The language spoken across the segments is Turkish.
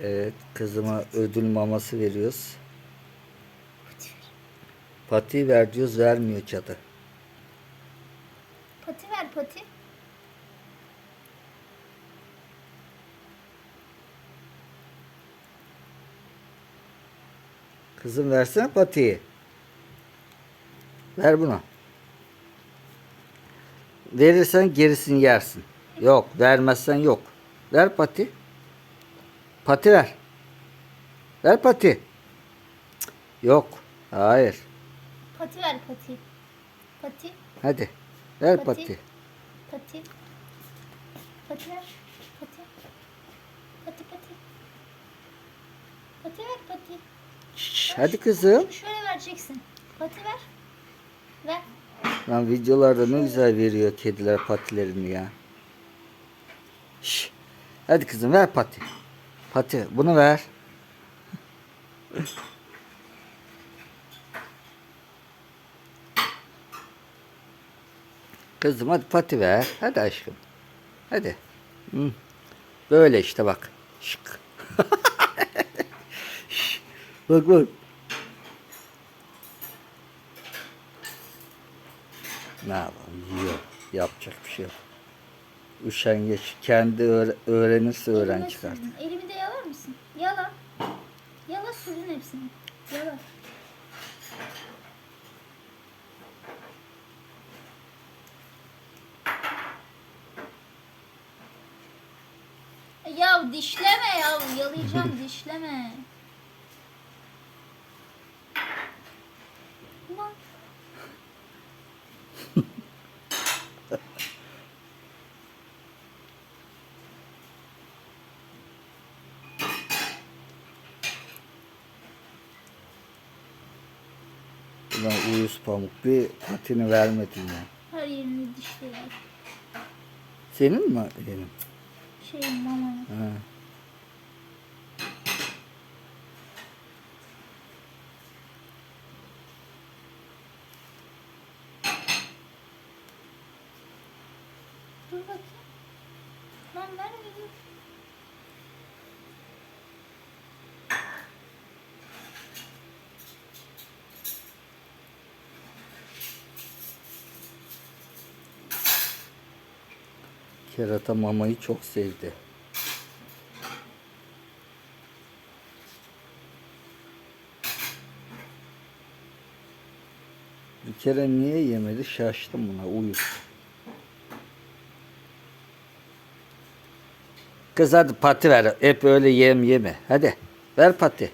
Evet kızıma ödül maması veriyoruz. Pati ver diyoruz vermiyor cadı. Pati ver pati. Kızım versene patiyi. Ver bunu. Verirsen gerisini yersin. Yok vermezsen yok. Ver pati. Pati ver. Ver pati. Cık, Yok. Hayır. Pati ver pati. Pati. Hadi. Ver Pati. pati. Pati. Pati ver. Pati. Pati pati. Pati ver pati. Şş, hadi kızım. Şöyle vereceksin. Pati ver. Ver. Lan videolarda ne güzel veriyor kediler patilerini ya. Şş. Hadi kızım ver pati. Pati bunu ver. Kızım hadi pati ver. Hadi aşkım. Hadi. Hı. Böyle işte bak. Şık. Bak bak. Ne yapalım yiyor. Yapacak bir şey yok. Üşengeç. Kendi öğre- öğrenirse öğren Elime çıkart. sürdün. Elimi de yalar mısın? Yala. Yala sürdün hepsini. Yala. Ya dişleme ya. Yalayacağım dişleme. Ulan. Ulan uyuz pamuk bir patini vermedin ya. Her yerini dişliyor. Senin mi benim? Şey mama. Ha. Dur bakayım. Lan ver Kerata mamayı çok sevdi. Bir kere niye yemedi şaştım buna uyuz. Kız hadi pati ver. Hep öyle yem yeme. Hadi ver pati.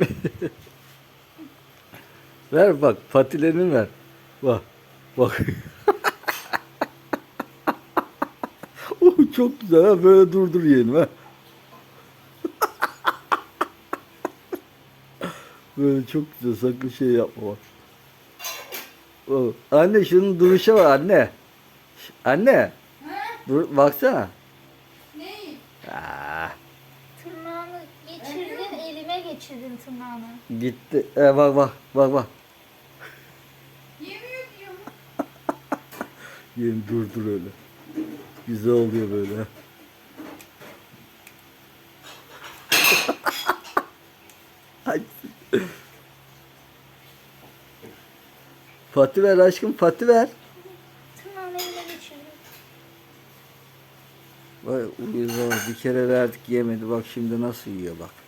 ver bak patilerini ver. Bak bak. oh, çok güzel ha böyle durdur yiyelim ha. böyle çok güzel sakın şey yapma bak. Oh, Anne şunun duruşa var anne. Anne. Dur baksana. Ne? Aa, Tırnağını geçirdin, elime geçirdin tırnağını. gitti. E, bak bak bak bak. Yeni dur dur öyle. Güzel oluyor böyle. Pati ver aşkım pati ver. Vay uyuz. Bir kere verdik yemedi. Bak şimdi nasıl yiyor bak.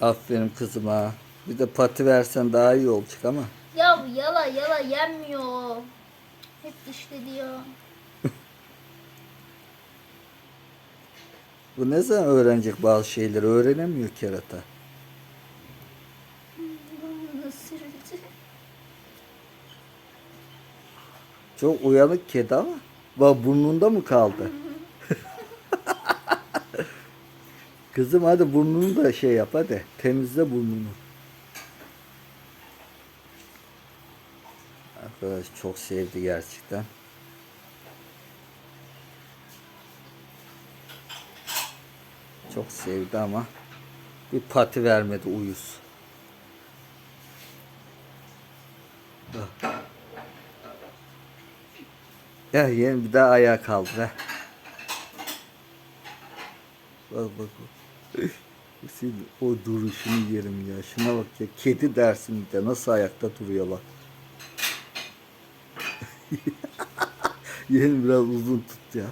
Aferin kızıma. Bir de pati versen daha iyi olacak ama. Ya yala yala yenmiyor. Hep dişledi ya. Bu ne zaman öğrenecek bazı şeyleri? Öğrenemiyor kerata. Çok uyanık kedi ama. Bak burnunda mı kaldı? Kızım hadi burnunu da şey yap hadi. Temizle burnunu. Arkadaş çok sevdi gerçekten. Çok sevdi ama Bir pati vermedi uyuz. Ya yeni bir daha ayağa kaldı. Bak bak bak. Senin o duruşunu yerim ya. Şuna bak ya. Kedi dersin de. Nasıl ayakta duruyor bak. Yeğenim biraz uzun tut ya.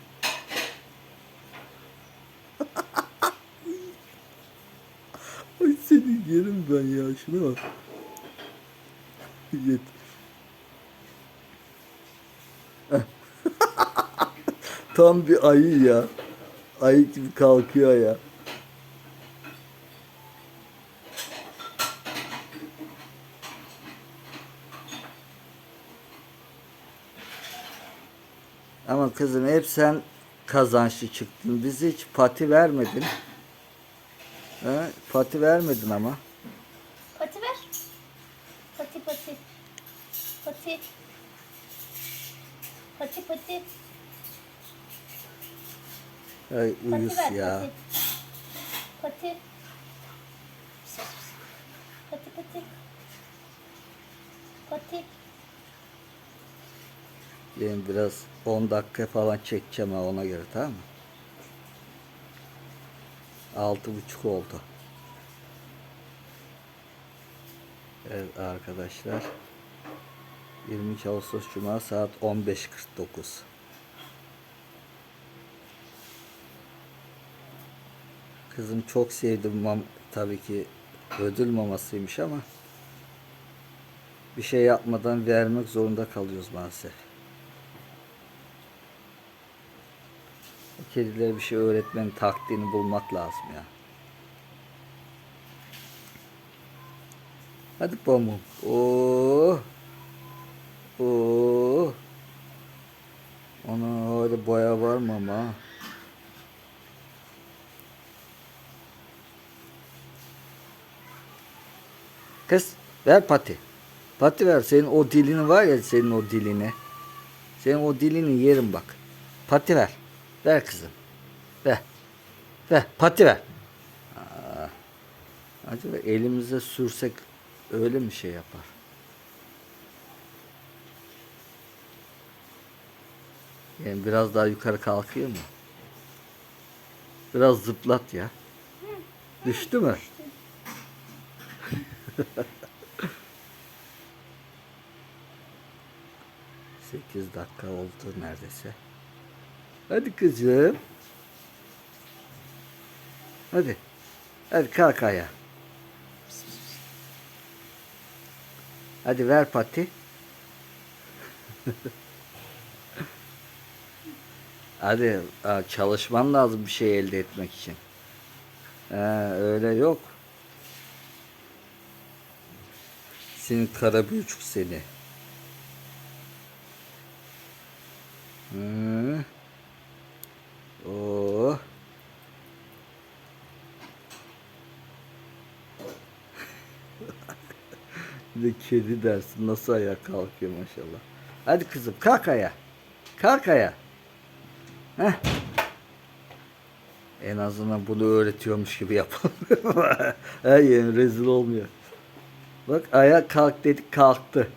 Ay seni yerim ben ya. Şuna bak. Yet. Tam bir ayı ya. Ayı gibi kalkıyor ya. Ama kızım hep sen kazançlı çıktın. Bize hiç pati vermedin. Ha, pati vermedin ama. Pati ver. Pati pati. Pati. Pati pati. Ay Pati uyuz ver ya. pati. Pati. Pati pati. Pati. Ben biraz 10 dakika falan çekeceğim ha ona göre tamam mı? Altı buçuk oldu. Evet arkadaşlar. 23 Ağustos Cuma saat 15.49. Kızım çok sevdim mam tabii ki ödül mamasıymış ama bir şey yapmadan vermek zorunda kalıyoruz maalesef. Kedilere bir şey öğretmenin taktiğini bulmak lazım ya. Hadi pamuk. Oo. Oo. Ana öyle boya var mı ama? Kız ver pati. Pati ver. Senin o dilini var ya senin o dilini. Senin o dilini yerim bak. Pati ver. Ver kızım. Ver. Ver. Pati ver. Aa, acaba elimize sürsek öyle mi şey yapar? Yani biraz daha yukarı kalkıyor mu? Biraz zıplat ya. Düştü mü? Sekiz dakika oldu neredeyse. Hadi kızım. Hadi. Hadi kalk ayağa. Hadi ver pati. Hadi çalışman lazım bir şey elde etmek için. Ha, öyle yok. Senin kara büyücük seni. Hı. Oo. Bir de kedi dersin nasıl ayağa kalkıyor maşallah. Hadi kızım kalk ayağa. Kalk ayağa. Heh. En azından bunu öğretiyormuş gibi yapalım. Yerin rezil olmuyor. Bak ayağa kalk dedik kalktı.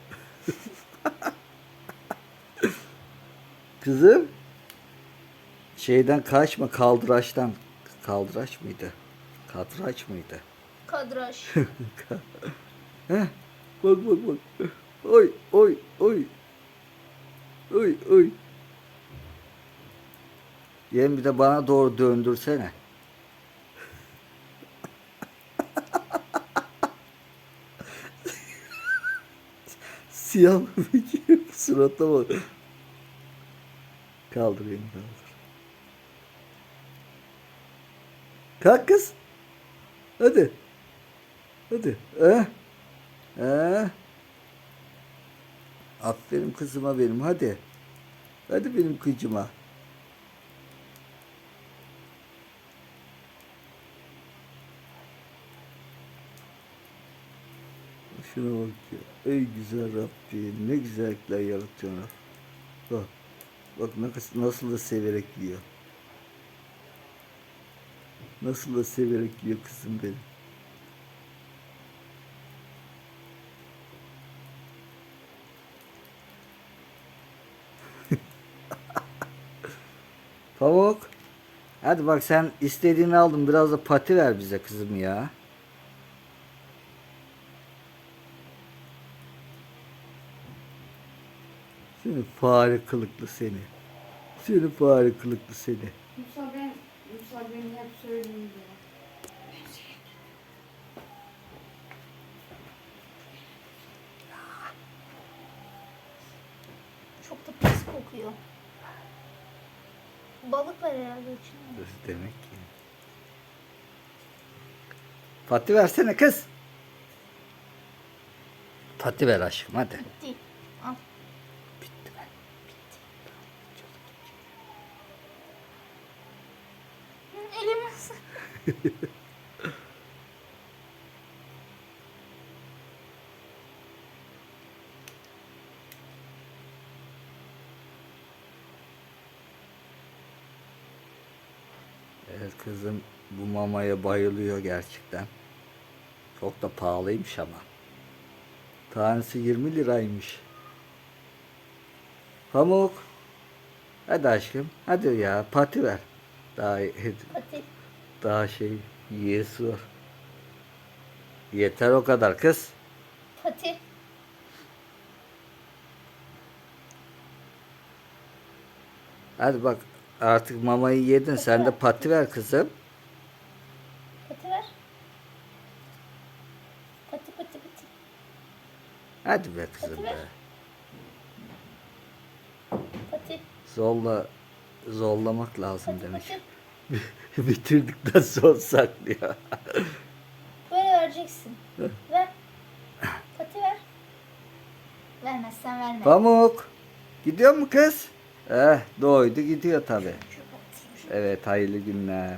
Kızım. Şeyden kaçma kaldıraçtan. Kaldıraç mıydı? Kadraç mıydı? Kadraj. Heh. Bak bak bak. Oy oy oy. Oy oy. Yem bir de bana doğru döndürsene. Siyah bir surata bak. Kaldırayım kaldır. Kalk kız. Hadi. Hadi. Eh. Eh. Aferin kızıma benim hadi. Hadi benim kızıma. Şuna bak ya. Ey güzel Rabbim. Ne güzellikler yaratıyorsun. Bak. Bak nasıl, nasıl da severek yiyor. Nasıl da severek yiyor kızım benim. Pamuk. Hadi bak sen istediğini aldın. Biraz da pati ver bize kızım ya. Seni fare kılıklı seni. Seni fare kılıklı seni. Musa ben, Musa beni hep söylüyor. Çok da pis kokuyor. Balık var herhalde içinde. Demek ki. Pati versene kız. Pati ver aşkım hadi. Bitti. Al. Bitti be. Hı, Elim kızım bu mamaya bayılıyor gerçekten. Çok da pahalıymış ama. Tanesi 20 liraymış. Pamuk. Hadi aşkım. Hadi ya pati ver. Daha Pati. daha şey yiyesi var. Yeter o kadar kız. Pati. Hadi bak artık mamayı yedin. Sen de pati ver kızım. Pati ver. Pati pati pati. Hadi be kızım Pati be. ver. Pati. Zorla zorlamak lazım Pati demek. pati. Bitirdikten sonra saklıyor. Böyle vereceksin. Ver. Pati ver. Vermezsen verme. Pamuk. Gidiyor mu kız? Eh doydu gidiyor tabi. Evet hayırlı günler.